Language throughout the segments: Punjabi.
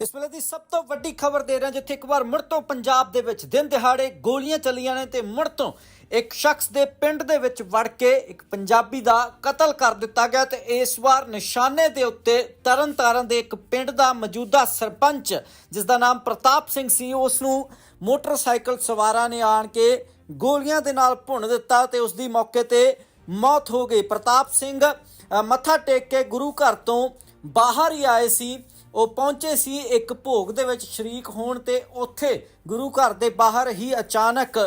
ਇਸ ਵੇਲੇ ਦੀ ਸਭ ਤੋਂ ਵੱਡੀ ਖਬਰ ਦੇ ਰਹੇ ਜਿੱਥੇ ਇੱਕ ਵਾਰ ਮੁੜ ਤੋਂ ਪੰਜਾਬ ਦੇ ਵਿੱਚ ਦਿਨ ਦਿਹਾੜੇ ਗੋਲੀਆਂ ਚੱਲੀਆਂ ਨੇ ਤੇ ਮੁੜ ਤੋਂ ਇੱਕ ਸ਼ਖਸ ਦੇ ਪਿੰਡ ਦੇ ਵਿੱਚ ਵੜ ਕੇ ਇੱਕ ਪੰਜਾਬੀ ਦਾ ਕਤਲ ਕਰ ਦਿੱਤਾ ਗਿਆ ਤੇ ਇਸ ਵਾਰ ਨਿਸ਼ਾਨੇ ਦੇ ਉੱਤੇ ਤਰਨਤਾਰਨ ਦੇ ਇੱਕ ਪਿੰਡ ਦਾ ਮੌਜੂਦਾ ਸਰਪੰਚ ਜਿਸ ਦਾ ਨਾਮ ਪ੍ਰਤਾਪ ਸਿੰਘ ਸੀ ਉਸ ਨੂੰ ਮੋਟਰਸਾਈਕਲ ਸਵਾਰਾਂ ਨੇ ਆਣ ਕੇ ਗੋਲੀਆਂ ਦੇ ਨਾਲ ਭੁੰਨ ਦਿੱਤਾ ਤੇ ਉਸ ਦੀ ਮੌਕੇ ਤੇ ਮੌਤ ਹੋ ਗਈ। ਪ੍ਰਤਾਪ ਸਿੰਘ ਮੱਥਾ ਟੇਕ ਕੇ ਗੁਰੂ ਘਰ ਤੋਂ ਬਾਹਰ ਹੀ ਆਏ ਸੀ। ਉਹ ਪਹੁੰਚੇ ਸੀ ਇੱਕ ਭੋਗ ਦੇ ਵਿੱਚ ਸ਼ਰੀਕ ਹੋਣ ਤੇ ਉੱਥੇ ਗੁਰੂ ਘਰ ਦੇ ਬਾਹਰ ਹੀ ਅਚਾਨਕ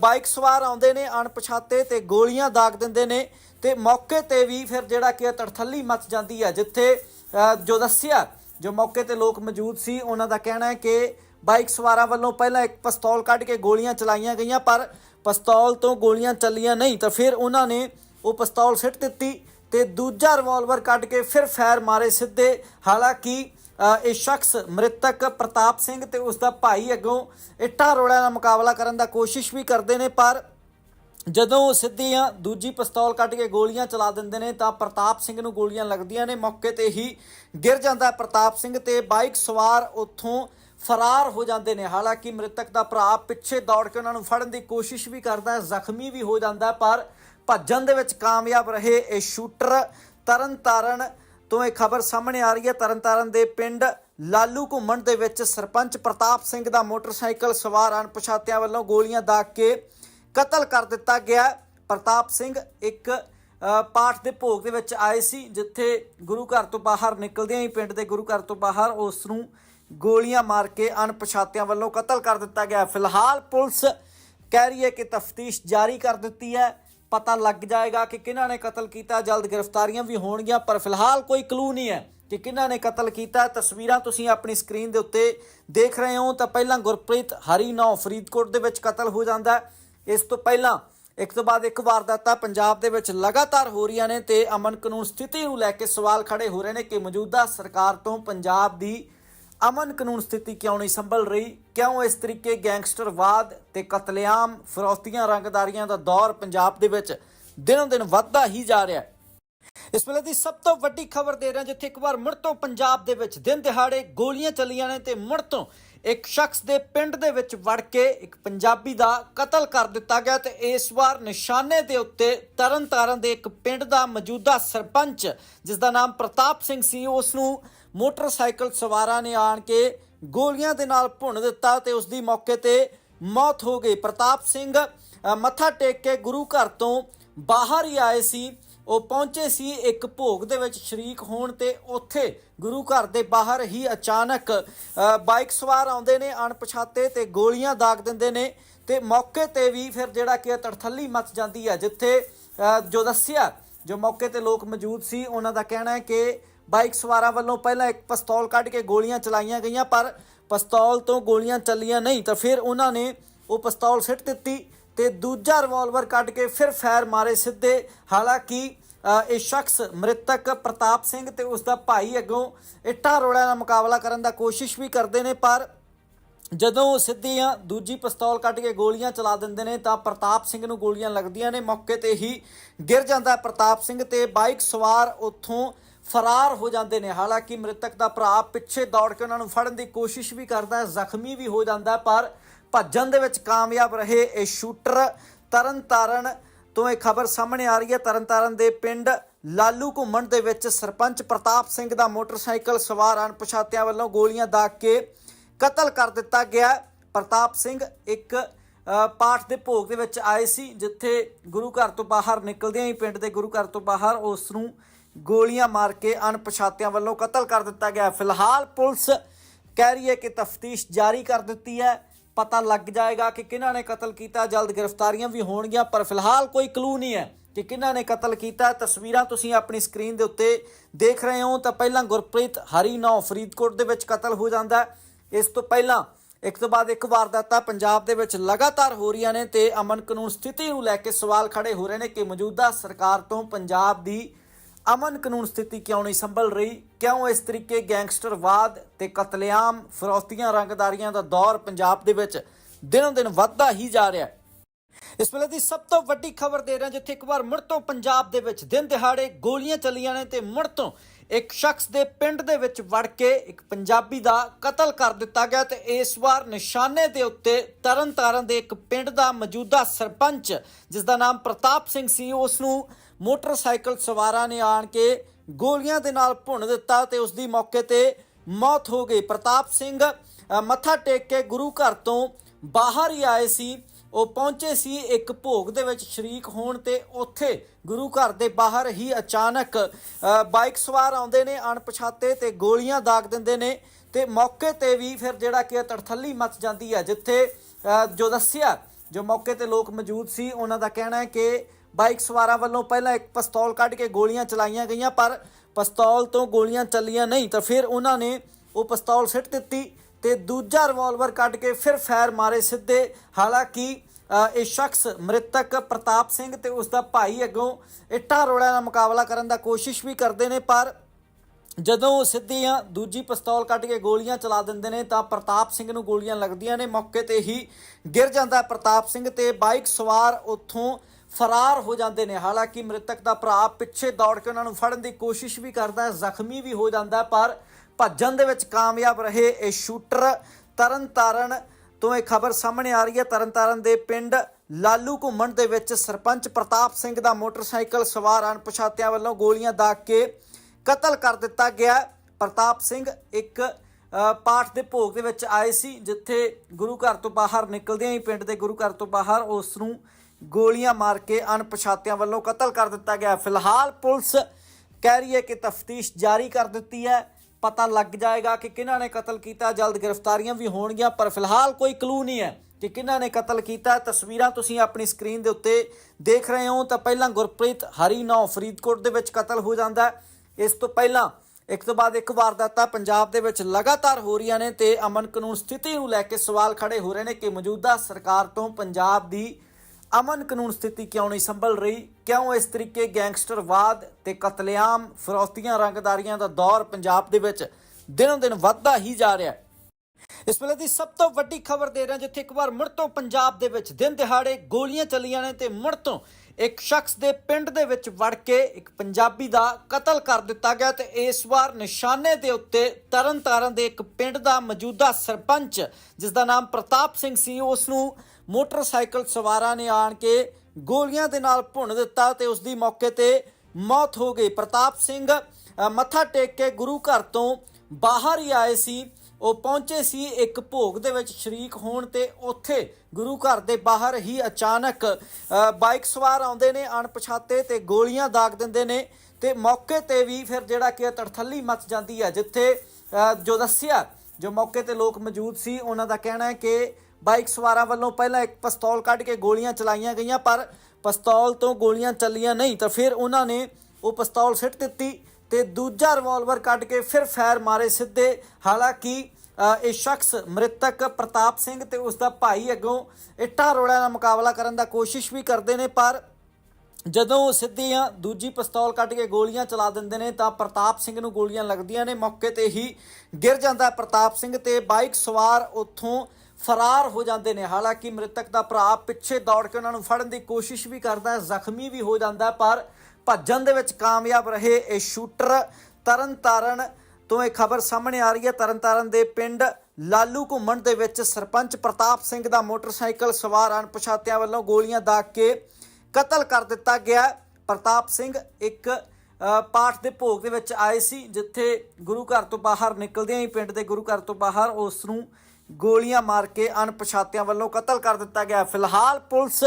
ਬਾਈਕ ਸਵਾਰ ਆਉਂਦੇ ਨੇ ਅਣਪਛਾਤੇ ਤੇ ਗੋਲੀਆਂ ਦਾਗ ਦਿੰਦੇ ਨੇ ਤੇ ਮੌਕੇ ਤੇ ਵੀ ਫਿਰ ਜਿਹੜਾ ਕਿ ਤੜਥੱਲੀ ਮਚ ਜਾਂਦੀ ਹੈ ਜਿੱਥੇ ਅ, ਜੋ ਦੱਸਿਆ ਜੋ ਮੌਕੇ ਤੇ ਲੋਕ ਮੌਜੂਦ ਸੀ ਉਹਨਾਂ ਦਾ ਕਹਿਣਾ ਹੈ ਕਿ ਬਾਈਕ ਸਵਾਰਾਂ ਵੱਲੋਂ ਪਹਿਲਾਂ ਇੱਕ ਪਿਸਤੌਲ ਕੱਢ ਕੇ ਗੋਲੀਆਂ ਚਲਾਈਆਂ ਗਈਆਂ ਪਰ ਪਿਸਤੌਲ ਤੋਂ ਗੋਲੀਆਂ ਚੱਲੀਆਂ ਨਹੀਂ ਤਾਂ ਫਿਰ ਉਹਨਾਂ ਨੇ ਉਹ ਪਿਸਤੌਲ ਸਿੱਟ ਦਿੱਤੀ ਤੇ ਦੂਜਾ ਰਿਵਾਲਵਰ ਕੱਢ ਕੇ ਫਿਰ ਫੈਰ ਮਾਰੇ ਸਿੱਧੇ। ਹਾਲਾਂਕਿ ਇਹ ਸ਼ਖਸ ਮ੍ਰਿਤਕ ਪ੍ਰਤਾਪ ਸਿੰਘ ਤੇ ਉਸ ਦਾ ਭਾਈ ਅੱਗੋਂ ਇੱਟਾਂ ਰੋੜਿਆਂ ਦਾ ਮੁਕਾਬਲਾ ਕਰਨ ਦਾ ਕੋਸ਼ਿਸ਼ ਵੀ ਕਰਦੇ ਨੇ, ਪਰ ਜਦੋਂ ਸਿੱਧੀਆਂ ਦੂਜੀ ਪਿਸਤੌਲ ਕੱਢ ਕੇ ਗੋਲੀਆਂ ਚਲਾ ਦਿੰਦੇ ਨੇ, ਤਾਂ ਪ੍ਰਤਾਪ ਸਿੰਘ ਨੂੰ ਗੋਲੀਆਂ ਲੱਗਦੀਆਂ ਨੇ। ਮੌਕੇ ਤੇ ਹੀ ਗਿਰ ਜਾਂਦਾ ਪ੍ਰਤਾਪ ਸਿੰਘ ਤੇ ਬਾਈਕ ਸਵਾਰ ਉੱਥੋਂ ਫਰਾਰ ਹੋ ਜਾਂਦੇ ਨੇ। ਹਾਲਾਂਕਿ ਮ੍ਰਿਤਕ ਦਾ ਭਰਾ ਪਿੱਛੇ ਦੌੜ ਕੇ ਉਹਨਾਂ ਨੂੰ ਫੜਨ ਦੀ ਕੋਸ਼ਿਸ਼ ਵੀ ਕਰਦਾ ਹੈ ਜ਼ਖਮੀ ਵੀ ਹੋ ਜਾਂਦਾ, ਪਰ ਭੱਜਣ ਦੇ ਵਿੱਚ ਕਾਮਯਾਬ ਰਹੇ ਇਹ ਸ਼ੂਟਰ ਤਰਨਤਾਰਨ ਤੋਂ ਇਹ ਖਬਰ ਸਾਹਮਣੇ ਆ ਰਹੀ ਹੈ। ਤਰਨਤਾਰਨ ਦੇ ਪਿੰਡ ਲਾਲੂ ਘੁੰਮਣ ਦੇ ਵਿੱਚ ਸਰਪੰਚ ਪ੍ਰਤਾਪ ਸਿੰਘ ਦਾ ਮੋਟਰਸਾਈਕਲ ਸਵਾਰ ਅਣਪਛਾਤਿਆਂ ਵੱਲੋਂ ਗੋਲੀਆਂ ਦਾਗ ਕੇ ਕਤਲ ਕਰ ਦਿੱਤਾ ਗਿਆ। ਪ੍ਰਤਾਪ ਸਿੰਘ ਇੱਕ ਪਾਠ ਦੇ ਭੋਗ ਦੇ ਵਿੱਚ ਆਏ ਸੀ, ਜਿੱਥੇ ਗੁਰੂ ਘਰ ਤੋਂ ਬਾਹਰ ਨਿਕਲਦਿਆਂ ਹੀ ਪਿੰਡ ਦੇ ਗੁਰੂ ਘਰ ਤੋਂ ਬਾਹਰ ਉਸ ਨੂੰ ਗੋਲੀਆਂ ਮਾਰ ਕੇ ਅਣਪਛਾਤਿਆਂ ਵੱਲੋਂ ਕਤਲ ਕਰ ਦਿੱਤਾ ਗਿਆ। ਫਿਲਹਾਲ ਪੁਲਿਸ ਕਹਿ ਰਹੀ ਹੈ ਕਿ ਤਫਤੀਸ਼ ਜਾਰੀ ਕਰ ਦਿੱਤੀ ਹੈ। ਪਤਾ ਲੱਗ ਜਾਏਗਾ ਕਿ ਕਿਹਨਾਂ ਨੇ ਕਤਲ ਕੀਤਾ, ਜਲਦ ਗ੍ਰਿਫਤਾਰੀਆਂ ਵੀ ਹੋਣਗੀਆਂ, ਪਰ ਫਿਲਹਾਲ ਕੋਈ ਕਲੂ ਨਹੀਂ ਹੈ ਕਿ ਕਿਹਨਾਂ ਨੇ ਕਤਲ ਕੀਤਾ। ਤਸਵੀਰਾਂ ਤੁਸੀਂ ਆਪਣੀ ਸਕਰੀਨ ਦੇ ਉੱਤੇ ਦੇਖ ਰਹੇ ਹੋ, ਤਾਂ ਪਹਿਲਾਂ ਗੁਰਪ੍ਰੀਤ ਹਰੀ ਹਰੀਨੌ ਫਰੀਦਕੋਟ ਦੇ ਵਿੱਚ ਕਤਲ ਹੋ ਜਾਂਦਾ ਇਸ ਤੋਂ ਪਹਿਲਾਂ ਇੱਕ ਤੋਂ ਬਾਅਦ ਇੱਕ ਵਾਰਦਾਤਾਂ ਪੰਜਾਬ ਦੇ ਵਿੱਚ ਲਗਾਤਾਰ ਹੋ ਰਹੀਆਂ ਨੇ ਤੇ ਅਮਨ ਕਾਨੂੰਨ ਸਥਿਤੀ ਨੂੰ ਲੈ ਕੇ ਸਵਾਲ ਖੜੇ ਹੋ ਰਹੇ ਨੇ ਕਿ ਮੌਜੂਦਾ ਸਰਕਾਰ ਤੋਂ ਪੰਜਾਬ ਦੀ ਅਮਨ ਕਾਨੂੰਨ ਸਥਿਤੀ ਕਿਉਂ ਨਹੀਂ ਸੰਭਲ ਰਹੀ? ਕਿਉਂ ਇਸ ਤਰੀਕੇ ਗੈਂਗਸਟਰਵਾਦ ਤੇ ਕਤਲੇਆਮ ਫਰੋਸਤੀਆਂ ਰੰਗਦਾਰੀਆਂ ਦਾ ਦੌਰ ਪੰਜਾਬ ਦੇ ਵਿੱਚ ਦਿਨੋਂ ਦਿਨ ਵੱਧਦਾ ਹੀ ਜਾ ਰਿਹਾ ਹੈ? ਇਸ ਵੇਲੇ ਦੀ ਸਭ ਤੋਂ ਵੱਡੀ ਖਬਰ ਦੇ ਰਹੇ ਜਿੱਥੇ ਇੱਕ ਵਾਰ ਮੁੜ ਤੋਂ ਪੰਜਾਬ ਦੇ ਵਿੱਚ ਦਿਨ ਦਿਹਾੜੇ ਗੋਲੀਆਂ ਚੱਲੀਆਂ ਨੇ ਤੇ ਮੁੜ ਤੋਂ ਇੱਕ ਸ਼ਖਸ ਦੇ ਪਿੰਡ ਦੇ ਵਿੱਚ ਵੜ ਕੇ ਇੱਕ ਪੰਜਾਬੀ ਦਾ ਕਤਲ ਕਰ ਦਿੱਤਾ ਗਿਆ ਤੇ ਇਸ ਵਾਰ ਨਿਸ਼ਾਨੇ ਦੇ ਉੱਤੇ ਤਰਨਤਾਰਨ ਦੇ ਇੱਕ ਪਿੰਡ ਦਾ ਮੌਜੂਦਾ ਸਰਪੰਚ, ਜਿਸ ਦਾ ਨਾਮ ਪ੍ਰਤਾਪ ਸਿੰਘ ਸੀ ਉਸ ਨੂੰ ਮੋਟਰਸਾਈਕਲ ਸਵਾਰਾਂ ਨੇ ਆਣ ਕੇ ਗੋਲੀਆਂ ਦੇ ਨਾਲ ਭੁੰਨ ਦਿੱਤਾ ਤੇ ਉਸ ਦੀ ਮੌਕੇ ਤੇ ਮੌਤ ਹੋ ਗਈ। ਪ੍ਰਤਾਪ ਸਿੰਘ ਮੱਥਾ ਟੇਕ ਕੇ ਗੁਰੂ ਘਰ ਤੋਂ ਬਾਹਰ ਹੀ ਆਏ ਸੀ। ਉਹ ਪਹੁੰਚੇ ਸੀ ਇੱਕ ਭੋਗ ਦੇ ਵਿੱਚ ਸ਼ਰੀਕ ਹੋਣ ਤੇ ਉੱਥੇ ਗੁਰੂ ਘਰ ਦੇ ਬਾਹਰ ਹੀ ਅਚਾਨਕ ਬਾਈਕ ਸਵਾਰ ਆਉਂਦੇ ਨੇ ਅਣਪਛਾਤੇ ਤੇ ਗੋਲੀਆਂ ਦਾਗ ਦਿੰਦੇ ਨੇ ਤੇ ਮੌਕੇ ਤੇ ਵੀ ਫਿਰ ਜਿਹੜਾ ਕਿ ਤੜਥੱਲੀ ਮਚ ਜਾਂਦੀ ਹੈ ਜਿੱਥੇ ਜੋ ਦੱਸਿਆ, ਜੋ ਮੌਕੇ ਤੇ ਲੋਕ ਮੌਜੂਦ ਸੀ, ਉਹਨਾਂ ਦਾ ਕਹਿਣਾ ਹੈ ਕਿ ਬਾਈਕ ਸਵਾਰਾਂ ਵੱਲੋਂ ਪਹਿਲਾਂ ਇੱਕ ਪਿਸਤੌਲ ਕੱਢ ਕੇ ਗੋਲੀਆਂ ਚਲਾਈਆਂ ਗਈਆਂ, ਪਰ ਪਿਸਤੌਲ ਤੋਂ ਗੋਲੀਆਂ ਚੱਲੀਆਂ ਨਹੀਂ, ਤਾਂ ਫਿਰ ਉਹਨਾਂ ਨੇ ਉਹ ਪਿਸਤੌਲ ਸਿੱਟ ਦਿੱਤੀ ਤੇ ਦੂਜਾ ਰਿਵਾਲਵਰ ਕੱਢ ਕੇ ਫਿਰ ਫਾਇਰ ਮਾਰੇ ਸਿੱਧੇ। ਹਾਲਾਂਕਿ ਇਹ ਸ਼ਖਸ ਮ੍ਰਿਤਕ ਪ੍ਰਤਾਪ ਸਿੰਘ ਤੇ ਉਸ ਦਾ ਭਾਈ ਅੱਗੋਂ ਇੱਟਾਂ ਰੋੜਿਆਂ ਨਾਲ ਮੁਕਾਬਲਾ ਕਰਨ ਦਾ ਕੋਸ਼ਿਸ਼ ਵੀ ਕਰਦੇ ਨੇ, ਪਰ ਜਦੋਂ ਉਹ ਸਿੱਧੀਆਂ ਦੂਜੀ ਪਿਸਤੌਲ ਕੱਢ ਕੇ ਗੋਲੀਆਂ ਚਲਾ ਦਿੰਦੇ ਨੇ, ਤਾਂ ਪ੍ਰਤਾਪ ਸਿੰਘ ਨੂੰ ਗੋਲੀਆਂ ਲੱਗਦੀਆਂ ਨੇ। ਮੌਕੇ ਤੇ ਹੀ ਗਿਰ ਜਾਂਦਾ ਪ੍ਰਤਾਪ ਸਿੰਘ ਤੇ ਬਾਈਕ ਸਵਾਰ ਉੱਥੋਂ ਫਰਾਰ ਹੋ ਜਾਂਦੇ ਨੇ। ਹਾਲਾਂਕਿ ਮ੍ਰਿਤਕ ਦਾ ਭਰਾ ਪਿੱਛੇ ਦੌੜ ਕੇ ਉਹਨਾਂ ਨੂੰ ਫੜਨ ਦੀ ਕੋਸ਼ਿਸ਼ ਵੀ ਕਰਦਾ ਹੈ ਜ਼ਖਮੀ ਵੀ ਹੋ ਜਾਂਦਾ, ਪਰ ਭੱਜਣ ਦੇ ਵਿੱਚ ਕਾਮਯਾਬ ਰਹੇ ਇਹ ਸ਼ੂਟਰ ਤਰਨਤਾਰਨ ਤੋਂ ਇਹ ਖਬਰ ਸਾਹਮਣੇ ਆ ਰਹੀ ਹੈ। ਤਰਨਤਾਰਨ ਦੇ ਪਿੰਡ ਲਾਲੂ ਘੁੰਮਣ ਦੇ ਵਿੱਚ ਸਰਪੰਚ ਪ੍ਰਤਾਪ ਸਿੰਘ ਦਾ ਮੋਟਰਸਾਈਕਲ ਸਵਾਰ ਅਣਪਛਾਤਿਆਂ ਵੱਲੋਂ ਗੋਲੀਆਂ ਦਾਗ ਕੇ ਕਤਲ ਕਰ ਦਿੱਤਾ ਗਿਆ। ਪ੍ਰਤਾਪ ਸਿੰਘ ਇੱਕ ਪਾਠ ਦੇ ਭੋਗ ਦੇ ਵਿੱਚ ਆਏ ਸੀ, ਜਿੱਥੇ ਗੁਰੂ ਘਰ ਤੋਂ ਬਾਹਰ ਨਿਕਲਦਿਆਂ ਹੀ ਪਿੰਡ ਦੇ ਗੁਰੂ ਘਰ ਤੋਂ ਬਾਹਰ ਉਸ ਨੂੰ ਗੋਲੀਆਂ ਮਾਰ ਕੇ ਅਣਪਛਾਤਿਆਂ ਵੱਲੋਂ ਕਤਲ ਕਰ ਦਿੱਤਾ ਗਿਆ। ਫਿਲਹਾਲ ਪੁਲਿਸ ਕਹਿ ਰਹੀ ਹੈ ਕਿ ਤਫਤੀਸ਼ ਜਾਰੀ ਕਰ ਦਿੱਤੀ ਹੈ। ਪਤਾ ਲੱਗ ਜਾਏਗਾ ਕਿ ਕਿਹਨਾਂ ਨੇ ਕਤਲ ਕੀਤਾ, ਜਲਦ ਗ੍ਰਿਫਤਾਰੀਆਂ ਵੀ ਹੋਣਗੀਆਂ, ਪਰ ਫਿਲਹਾਲ ਕੋਈ ਕਲੂ ਨਹੀਂ ਹੈ ਕਿ ਕਿਹਨਾਂ ਨੇ ਕਤਲ ਕੀਤਾ। ਤਸਵੀਰਾਂ ਤੁਸੀਂ ਆਪਣੀ ਸਕਰੀਨ ਦੇ ਉੱਤੇ ਦੇਖ ਰਹੇ ਹੋ, ਤਾਂ ਪਹਿਲਾਂ ਗੁਰਪ੍ਰੀਤ ਹਰੀਨੌ ਫਰੀਦਕੋਟ ਦੇ ਵਿੱਚ ਕਤਲ ਹੋ ਜਾਂਦਾ ਇਸ ਤੋਂ ਪਹਿਲਾਂ ਇੱਕ ਤੋਂ ਬਾਅਦ ਇੱਕ ਵਾਰਦਾਤਾਂ ਪੰਜਾਬ ਦੇ ਵਿੱਚ ਲਗਾਤਾਰ ਹੋ ਰਹੀਆਂ ਨੇ ਤੇ ਅਮਨ ਕਾਨੂੰਨ ਸਥਿਤੀ ਨੂੰ ਲੈ ਕੇ ਸਵਾਲ ਖੜੇ ਹੋ ਰਹੇ ਨੇ ਕਿ ਮੌਜੂਦਾ ਸਰਕਾਰ ਤੋਂ ਪੰਜਾਬ ਦੀ ਅਮਨ ਕਾਨੂੰਨ ਸਥਿਤੀ ਕਿਉਂ ਨਹੀਂ ਸੰਭਲ ਰਹੀ? ਕਿਉਂ ਇਸ ਤਰੀਕੇ ਗੈਂਗਸਟਰਵਾਦ ਤੇ ਕਤਲੇਆਮ ਫਰੋਸਤੀਆਂ ਰੰਗਦਾਰੀਆਂ ਦਾ ਦੌਰ ਪੰਜਾਬ ਦੇ ਵਿੱਚ ਦਿਨੋਂ ਦਿਨ ਵੱਧਦਾ ਹੀ ਜਾ ਰਿਹਾ ਹੈ? ਇਸ ਵੇਲੇ ਦੀ ਸਭ ਤੋਂ ਵੱਡੀ ਖਬਰ ਦੇ ਰਹੇ ਜਿੱਥੇ ਇੱਕ ਵਾਰ ਮੁੜ ਤੋਂ ਪੰਜਾਬ ਦੇ ਵਿੱਚ ਦਿਨ ਦਿਹਾੜੇ ਗੋਲੀਆਂ ਚੱਲੀਆਂ ਨੇ ਤੇ ਮੁੜ ਤੋਂ ਇੱਕ ਸ਼ਖਸ ਦੇ ਪਿੰਡ ਦੇ ਵਿੱਚ ਵੜ ਕੇ ਇੱਕ ਪੰਜਾਬੀ ਦਾ ਕਤਲ ਕਰ ਦਿੱਤਾ ਗਿਆ ਤੇ ਇਸ ਵਾਰ ਨਿਸ਼ਾਨੇ ਦੇ ਉੱਤੇ ਤਰਨਤਾਰਨ ਦੇ ਇੱਕ ਪਿੰਡ ਦਾ ਮੌਜੂਦਾ ਸਰਪੰਚ ਜਿਸ ਦਾ ਨਾਮ ਪ੍ਰਤਾਪ ਸਿੰਘ ਸੀ, ਉਸ ਨੂੰ ਮੋਟਰਸਾਈਕਲ ਸਵਾਰਾਂ ਨੇ ਆਣ ਕੇ ਗੋਲੀਆਂ ਦੇ ਨਾਲ ਭੁੰਨ ਦਿੱਤਾ ਤੇ ਉਸ ਦੀ ਮੌਕੇ ਤੇ ਮੌਤ ਹੋ ਗਈ। ਪ੍ਰਤਾਪ ਸਿੰਘ ਮੱਥਾ ਟੇਕ ਕੇ ਗੁਰੂ ਘਰ ਤੋਂ ਬਾਹਰ ਹੀ ਆਏ ਸੀ। ਉਹ ਪਹੁੰਚੇ ਸੀ ਇੱਕ ਭੋਗ ਦੇ ਵਿੱਚ ਸ਼ਰੀਕ ਹੋਣ ਤੇ ਉੱਥੇ ਗੁਰੂ ਘਰ ਦੇ ਬਾਹਰ ਹੀ ਅਚਾਨਕ ਬਾਈਕ ਸਵਾਰ ਆਉਂਦੇ ਨੇ ਅਣਪਛਾਤੇ ਤੇ ਗੋਲੀਆਂ ਦਾਗ ਦਿੰਦੇ ਨੇ ਤੇ ਮੌਕੇ ਤੇ ਵੀ ਫਿਰ ਜਿਹੜਾ ਕਿ ਤੜਥੱਲੀ ਮਚ ਜਾਂਦੀ ਹੈ, ਜਿੱਥੇ ਜੋ ਦੱਸਿਆ, ਜੋ ਮੌਕੇ ਤੇ ਲੋਕ ਮੌਜੂਦ ਸੀ, ਉਹਨਾਂ ਦਾ ਕਹਿਣਾ ਹੈ ਕਿ ਬਾਈਕ ਸਵਾਰਾਂ ਵੱਲੋਂ ਪਹਿਲਾਂ ਇੱਕ ਪਿਸਤੌਲ ਕੱਢ ਕੇ ਗੋਲੀਆਂ ਚਲਾਈਆਂ ਗਈਆਂ, ਪਰ ਪਿਸਤੌਲ ਤੋਂ ਗੋਲੀਆਂ ਚੱਲੀਆਂ ਨਹੀਂ, ਤਾਂ ਫਿਰ ਉਹਨਾਂ ਨੇ ਉਹ ਪਿਸਤੌਲ ਸਿੱਟ ਦਿੱਤੀ ਤੇ ਦੂਜਾ ਰਿਵਾਲਵਰ ਕੱਢ ਕੇ ਫਿਰ ਫਾਇਰ ਮਾਰੇ ਸਿੱਧੇ। ਹਾਲਾਂਕਿ ਇਹ ਸ਼ਖਸ ਮ੍ਰਿਤਕ ਪ੍ਰਤਾਪ ਸਿੰਘ ਤੇ ਉਸ ਦਾ ਭਾਈ ਅੱਗੋਂ ਇੱਟਾਂ ਰੋੜਿਆਂ ਦਾ ਮੁਕਾਬਲਾ ਕਰਨ ਦਾ ਕੋਸ਼ਿਸ਼ ਵੀ ਕਰਦੇ ਨੇ, ਪਰ ਜਦੋਂ ਉਹ ਸਿੱਧੀਆਂ ਦੂਜੀ ਪਿਸਤੌਲ ਕੱਢ ਕੇ ਗੋਲੀਆਂ ਚਲਾ ਦਿੰਦੇ ਨੇ, ਤਾਂ ਪ੍ਰਤਾਪ ਸਿੰਘ ਨੂੰ ਗੋਲੀਆਂ ਲੱਗਦੀਆਂ ਨੇ। ਮੌਕੇ ਤੇ ਹੀ ਗਿਰ ਜਾਂਦਾ ਪ੍ਰਤਾਪ ਸਿੰਘ ਤੇ ਬਾਈਕ ਸਵਾਰ ਉੱਥੋਂ ਫਰਾਰ ਹੋ ਜਾਂਦੇ ਨੇ। ਹਾਲਾਂਕਿ ਮ੍ਰਿਤਕ ਦਾ ਭਰਾ ਪਿੱਛੇ ਦੌੜ ਕੇ ਉਹਨਾਂ ਨੂੰ ਫੜਨ ਦੀ ਕੋਸ਼ਿਸ਼ ਵੀ ਕਰਦਾ ਹੈ, ਜ਼ਖਮੀ ਵੀ ਹੋ ਜਾਂਦਾ ਪਰ ਭੱਜਣ ਦੇ ਵਿੱਚ ਕਾਮਯਾਬ ਰਹੇ ਇਹ ਸ਼ੂਟਰ ਤਰਨਤਾਰਨ ਤੋਂ ਇਹ ਖਬਰ ਸਾਹਮਣੇ ਆ ਰਹੀ ਹੈ। ਤਰਨਤਾਰਨ ਦੇ ਪਿੰਡ ਲਾਲੂ ਘੁੰਮਣ ਦੇ ਵਿੱਚ ਸਰਪੰਚ ਪ੍ਰਤਾਪ ਸਿੰਘ ਦਾ ਮੋਟਰਸਾਈਕਲ ਸਵਾਰ ਅਣਪਛਾਤਿਆਂ ਵੱਲੋਂ ਗੋਲੀਆਂ ਦਾਗ ਕੇ ਕਤਲ ਕਰ ਦਿੱਤਾ ਗਿਆ ਪ੍ਰਤਾਪ ਸਿੰਘ ਇੱਕ ਪਾਠ ਦੇ ਭੋਗ ਦੇ ਵਿੱਚ ਆਏ ਸੀ, ਜਿੱਥੇ ਗੁਰੂ ਘਰ ਤੋਂ ਬਾਹਰ ਨਿਕਲਦਿਆਂ ਹੀ ਪਿੰਡ ਦੇ ਗੁਰੂ ਘਰ ਤੋਂ ਬਾਹਰ ਉਸ ਨੂੰ ਗੋਲੀਆਂ ਮਾਰ ਕੇ ਅਣਪਛਾਤਿਆਂ ਵੱਲੋਂ ਕਤਲ ਕਰ ਦਿੱਤਾ ਗਿਆ। ਫਿਲਹਾਲ ਪੁਲਿਸ ਕਹਿ ਰਹੀ ਹੈ ਕਿ ਤਫਤੀਸ਼ ਜਾਰੀ ਕਰ ਦਿੱਤੀ ਹੈ। ਪਤਾ ਲੱਗ ਜਾਏਗਾ ਕਿ ਕਿਹਨਾਂ ਨੇ ਕਤਲ ਕੀਤਾ। ਜਲਦ ਗ੍ਰਿਫਤਾਰੀਆਂ ਵੀ ਹੋਣਗੀਆਂ, ਪਰ ਫਿਲਹਾਲ ਕੋਈ ਕਲੂ ਨਹੀਂ ਹੈ ਕਿ ਕਿਹਨਾਂ ਨੇ ਕਤਲ ਕੀਤਾ। ਤਸਵੀਰਾਂ ਤੁਸੀਂ ਆਪਣੀ ਸਕਰੀਨ ਦੇ ਉੱਤੇ ਦੇਖ ਰਹੇ ਹੋ। ਤਾਂ ਪਹਿਲਾਂ ਗੁਰਪ੍ਰੀਤ ਹਰੀ ਨੌ ਫਰੀਦਕੋਟ ਦੇ ਵਿੱਚ ਕਤਲ ਹੋ ਜਾਂਦਾ ਇਸ ਤੋਂ ਪਹਿਲਾਂ ਇੱਕ ਤੋਂ ਬਾਅਦ ਇੱਕ ਵਾਰਦਾਤਾਂ ਪੰਜਾਬ ਦੇ ਵਿੱਚ ਲਗਾਤਾਰ ਹੋ ਰਹੀਆਂ ਨੇ ਤੇ ਅਮਨ ਕਾਨੂੰਨ ਸਥਿਤੀ ਨੂੰ ਲੈ ਕੇ ਸਵਾਲ ਖੜੇ ਹੋ ਰਹੇ ਨੇ ਕਿ ਮੌਜੂਦਾ ਸਰਕਾਰ ਤੋਂ ਪੰਜਾਬ ਦੀ ਅਮਨ ਕਾਨੂੰਨ ਸਥਿਤੀ ਕਿਉਂ ਨਹੀਂ ਸੰਭਲ ਰਹੀ? ਕਿਉਂ ਇਸ ਤਰੀਕੇ ਗੈਂਗਸਟਰਵਾਦ ਤੇ ਕਤਲੇਆਮ ਫਰੋਤੀਆਂ ਰੰਗਦਾਰੀਆਂ ਦਾ ਦੌਰ ਪੰਜਾਬ ਦੇ ਵਿੱਚ ਦਿਨੋਂ ਦਿਨ ਵੱਧਦਾ ਹੀ ਜਾ ਰਿਹਾ ਹੈ? ਇਸ ਵੇਲੇ ਦੀ ਸਭ ਤੋਂ ਵੱਡੀ ਖਬਰ ਦੇ ਰਹੇ ਹਾਂ, ਜਿੱਥੇ ਇੱਕ ਵਾਰ ਮੁੜ ਤੋਂ ਪੰਜਾਬ ਦੇ ਵਿੱਚ ਦਿਨ ਦਿਹਾੜੇ ਗੋਲੀਆਂ ਚੱਲੀਆਂ ਨੇ ਤੇ ਮੁੜ ਤੋਂ ਇੱਕ ਸ਼ਖਸ ਦੇ ਪਿੰਡ ਦੇ ਵਿੱਚ ਵੜ ਕੇ ਇੱਕ ਪੰਜਾਬੀ ਦਾ ਕਤਲ ਕਰ ਦਿੱਤਾ ਗਿਆ ਤੇ ਇਸ ਵਾਰ ਨਿਸ਼ਾਨੇ ਦੇ ਉੱਤੇ ਤਰਨਤਾਰਨ ਦੇ ਇੱਕ ਪਿੰਡ ਦਾ ਮੌਜੂਦਾ ਸਰਪੰਚ, ਜਿਸ ਦਾ ਨਾਮ ਪ੍ਰਤਾਪ ਸਿੰਘ ਸੀ ਉਸ ਨੂੰ ਮੋਟਰਸਾਈਕਲ ਸਵਾਰਾਂ ਨੇ ਆਣ ਕੇ ਗੋਲੀਆਂ ਦੇ ਨਾਲ ਭੁੰਨ ਦਿੱਤਾ ਤੇ ਉਸ ਦੀ ਮੌਕੇ ਤੇ ਮੌਤ ਹੋ ਗਈ। ਪ੍ਰਤਾਪ ਸਿੰਘ ਮੱਥਾ ਟੇਕ ਕੇ ਗੁਰੂ ਘਰ ਤੋਂ ਬਾਹਰ ਹੀ ਆਏ ਸੀ। ਉਹ ਪਹੁੰਚੇ ਸੀ ਇੱਕ ਭੋਗ ਦੇ ਵਿੱਚ ਸ਼ਰੀਕ ਹੋਣ ਤੇ ਉੱਥੇ ਗੁਰੂ ਘਰ ਦੇ ਬਾਹਰ ਹੀ ਅਚਾਨਕ ਬਾਈਕ ਸਵਾਰ ਆਉਂਦੇ ਨੇ ਅਣਪਛਾਤੇ ਤੇ ਗੋਲੀਆਂ ਦਾਗ ਦਿੰਦੇ ਨੇ ਤੇ ਮੌਕੇ ਤੇ ਵੀ ਫਿਰ ਜਿਹੜਾ ਕਿ ਤੜਥੱਲੀ ਮਚ ਜਾਂਦੀ ਹੈ, ਜਿੱਥੇ ਜੋ ਦੱਸਿਆ, ਜੋ ਮੌਕੇ ਤੇ ਲੋਕ ਮੌਜੂਦ ਸੀ, ਉਹਨਾਂ ਦਾ ਕਹਿਣਾ ਹੈ ਕਿ ਬਾਈਕ ਸਵਾਰਾਂ ਵੱਲੋਂ ਪਹਿਲਾਂ ਇੱਕ ਪਿਸਤੌਲ ਕੱਢ ਕੇ ਗੋਲੀਆਂ ਚਲਾਈਆਂ ਗਈਆਂ, ਪਰ ਪਿਸਤੌਲ ਤੋਂ ਗੋਲੀਆਂ ਚੱਲੀਆਂ ਨਹੀਂ, ਤਾਂ ਫਿਰ ਉਹਨਾਂ ਨੇ ਉਹ ਪਿਸਤੌਲ ਸਿੱਟ ਦਿੱਤੀ ਤੇ ਦੂਜਾ ਰਿਵਾਲਵਰ ਕੱਢ ਕੇ ਫਿਰ ਫੈਰ ਮਾਰੇ ਸਿੱਧੇ। ਹਾਲਾਂਕਿ ਇਹ ਸ਼ਖਸ ਮ੍ਰਿਤਕ ਪ੍ਰਤਾਪ ਸਿੰਘ ਤੇ ਉਸ ਦਾ ਭਾਈ ਅੱਗੋਂ ਇੱਟਾਂ ਰੋੜਿਆਂ ਦਾ ਮੁਕਾਬਲਾ ਕਰਨ ਦਾ ਕੋਸ਼ਿਸ਼ ਵੀ ਕਰਦੇ ਨੇ, ਪਰ ਜਦੋਂ ਸਿੱਧੀਆਂ ਦੂਜੀ ਪਿਸਤੌਲ ਕੱਢ ਕੇ ਗੋਲੀਆਂ ਚਲਾ ਦਿੰਦੇ ਨੇ, ਤਾਂ ਪ੍ਰਤਾਪ ਸਿੰਘ ਨੂੰ ਗੋਲੀਆਂ ਲੱਗਦੀਆਂ ਨੇ। ਮੌਕੇ ਤੇ ਹੀ ਗਿਰ ਜਾਂਦਾ ਪ੍ਰਤਾਪ ਸਿੰਘ ਤੇ ਬਾਈਕ ਸਵਾਰ ਉੱਥੋਂ ਫਰਾਰ ਹੋ ਜਾਂਦੇ ਨੇ। ਹਾਲਾਂਕਿ ਮ੍ਰਿਤਕ ਦਾ ਭਰਾ ਪਿੱਛੇ ਦੌੜ ਕੇ ਉਹਨਾਂ ਨੂੰ ਫੜਨ ਦੀ ਕੋਸ਼ਿਸ਼ ਵੀ ਕਰਦਾ ਹੈ ਜ਼ਖਮੀ ਵੀ ਹੋ ਜਾਂਦਾ, ਪਰ ਭੱਜਣ ਦੇ ਵਿੱਚ ਕਾਮਯਾਬ ਰਹੇ ਇਹ ਸ਼ੂਟਰ ਤਰਨਤਾਰਨ ਤੋਂ ਇਹ ਖਬਰ ਸਾਹਮਣੇ ਆ ਰਹੀ ਹੈ। ਤਰਨਤਾਰਨ ਦੇ ਪਿੰਡ ਲਾਲੂ ਘੁੰਮਣ ਦੇ ਵਿੱਚ ਸਰਪੰਚ ਪ੍ਰਤਾਪ ਸਿੰਘ ਦਾ ਮੋਟਰਸਾਈਕਲ ਸਵਾਰ ਅਣਪਛਾਤਿਆਂ ਵੱਲੋਂ ਗੋਲੀਆਂ ਦਾਗ ਕੇ ਕਤਲ ਕਰ ਦਿੱਤਾ ਗਿਆ। ਪ੍ਰਤਾਪ ਸਿੰਘ ਇੱਕ ਪਾਠ ਦੇ ਭੋਗ ਦੇ ਵਿੱਚ ਆਏ ਸੀ, ਜਿੱਥੇ ਗੁਰੂ ਘਰ ਤੋਂ ਬਾਹਰ ਨਿਕਲਦਿਆਂ ਹੀ ਪਿੰਡ ਦੇ ਗੁਰੂ ਘਰ ਤੋਂ ਬਾਹਰ ਉਸ ਨੂੰ ਗੋਲੀਆਂ ਮਾਰ ਕੇ ਅਣਪਛਾਤਿਆਂ ਵੱਲੋਂ ਕਤਲ ਕਰ ਦਿੱਤਾ ਗਿਆ। ਫਿਲਹਾਲ ਪੁਲਿਸ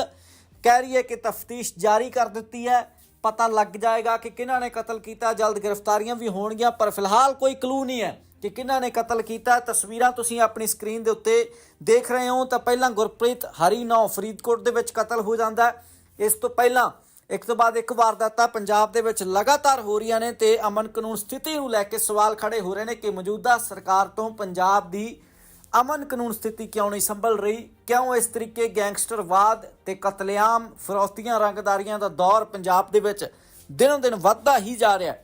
ਕਹਿ ਰਹੀ ਹੈ ਕਿ ਤਫਤੀਸ਼ ਜਾਰੀ ਕਰ ਦਿੱਤੀ ਹੈ। ਪਤਾ ਲੱਗ ਜਾਏਗਾ ਕਿ ਕਿਹਨਾਂ ਨੇ ਕਤਲ ਕੀਤਾ, ਜਲਦ ਗ੍ਰਿਫਤਾਰੀਆਂ ਵੀ ਹੋਣਗੀਆਂ, ਪਰ ਫਿਲਹਾਲ ਕੋਈ ਕਲੂ ਨਹੀਂ ਹੈ ਕਿ ਕਿਹਨਾਂ ਨੇ ਕਤਲ ਕੀਤਾ। ਤਸਵੀਰਾਂ ਤੁਸੀਂ ਆਪਣੀ ਸਕਰੀਨ ਦੇ ਉੱਤੇ ਦੇਖ ਰਹੇ ਹੋ, ਤਾਂ ਪਹਿਲਾਂ ਗੁਰਪ੍ਰੀਤ ਹਰੀ ਨੌ ਫਰੀਦਕੋਟ ਦੇ ਵਿੱਚ ਕਤਲ ਹੋ ਜਾਂਦਾ ਇਸ ਤੋਂ ਪਹਿਲਾਂ ਇੱਕ ਤੋਂ ਬਾਅਦ ਇੱਕ ਵਾਰਦਾਤਾਂ ਪੰਜਾਬ ਦੇ ਵਿੱਚ ਲਗਾਤਾਰ ਹੋ ਰਹੀਆਂ ਨੇ ਤੇ ਅਮਨ ਕਾਨੂੰਨ ਸਥਿਤੀ ਨੂੰ ਲੈ ਕੇ ਸਵਾਲ ਖੜੇ ਹੋ ਰਹੇ ਨੇ ਕਿ ਮੌਜੂਦਾ ਸਰਕਾਰ ਤੋਂ ਪੰਜਾਬ ਦੀ ਅਮਨ ਕਾਨੂੰਨ ਸਥਿਤੀ ਕਿਉਂ ਨਹੀਂ ਸੰਭਲ ਰਹੀ? ਕਿਉਂ ਇਸ ਤਰੀਕੇ ਗੈਂਗਸਟਰਵਾਦ ਤੇ ਕਤਲੇਆਮ ਫਰੋਤੀਆਂ ਰੰਗਦਾਰੀਆਂ ਦਾ ਦੌਰ ਪੰਜਾਬ ਦੇ ਵਿੱਚ ਦਿਨੋਂ ਦਿਨ ਵੱਧਦਾ ਹੀ ਜਾ ਰਿਹਾ ਹੈ?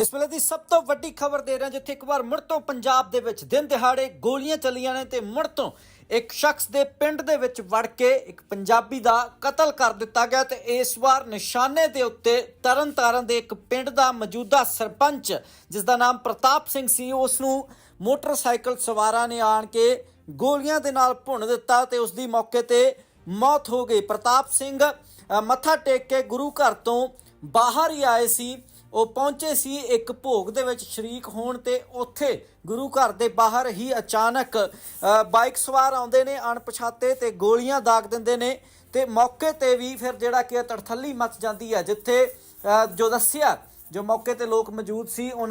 ਇਸ ਵੇਲੇ ਦੀ ਸਭ ਤੋਂ ਵੱਡੀ ਖਬਰ ਦੇ ਰਹੇ ਜਿੱਥੇ ਇੱਕ ਵਾਰ ਮੁੜ ਤੋਂ ਪੰਜਾਬ ਦੇ ਵਿੱਚ ਦਿਨ ਦਿਹਾੜੇ ਗੋਲੀਆਂ ਚੱਲੀਆਂ ਨੇ ਤੇ ਮੁੜ ਤੋਂ ਇੱਕ ਸ਼ਖਸ ਦੇ ਪਿੰਡ ਦੇ ਵਿੱਚ ਵੜ ਕੇ ਇੱਕ ਪੰਜਾਬੀ ਦਾ ਕਤਲ ਕਰ ਦਿੱਤਾ ਗਿਆ ਤੇ ਇਸ ਵਾਰ ਨਿਸ਼ਾਨੇ ਦੇ ਉੱਤੇ ਤਰਨਤਾਰਨ ਦੇ ਇੱਕ ਪਿੰਡ ਦਾ ਮੌਜੂਦਾ ਸਰਪੰਚ ਜਿਸ ਦਾ ਨਾਮ ਪ੍ਰਤਾਪ ਸਿੰਘ ਸੀ, ਉਸ ਨੂੰ ਮੋਟਰਸਾਈਕਲ ਸਵਾਰਾਂ ਨੇ ਆਣ ਕੇ ਗੋਲੀਆਂ ਦੇ ਨਾਲ ਭੁੰਨ ਦਿੱਤਾ ਤੇ ਉਸ ਦੀ ਮੌਕੇ ਤੇ ਮੌਤ ਹੋ ਗਈ। ਪ੍ਰਤਾਪ ਸਿੰਘ ਮੱਥਾ ਟੇਕ ਕੇ ਗੁਰੂ ਘਰ ਤੋਂ ਬਾਹਰ ਹੀ ਆਏ ਸੀ। ਉਹ ਪਹੁੰਚੇ ਸੀ ਇੱਕ ਭੋਗ ਦੇ ਵਿੱਚ ਸ਼ਰੀਕ ਹੋਣ ਤੇ ਉੱਥੇ ਗੁਰੂ ਘਰ ਦੇ ਬਾਹਰ ਹੀ ਅਚਾਨਕ ਬਾਈਕ ਸਵਾਰ ਆਉਂਦੇ ਨੇ ਅਣਪਛਾਤੇ ਤੇ ਗੋਲੀਆਂ ਦਾਗ ਦਿੰਦੇ ਨੇ ਤੇ ਮੌਕੇ ਤੇ ਵੀ ਫਿਰ ਜਿਹੜਾ ਕਿ ਤੜਥੱਲੀ ਮਚ ਜਾਂਦੀ ਹੈ, ਜਿੱਥੇ ਜੋ ਦੱਸਿਆ, ਜੋ ਮੌਕੇ ਤੇ ਲੋਕ ਮੌਜੂਦ ਸੀ, ਉਹਨਾਂ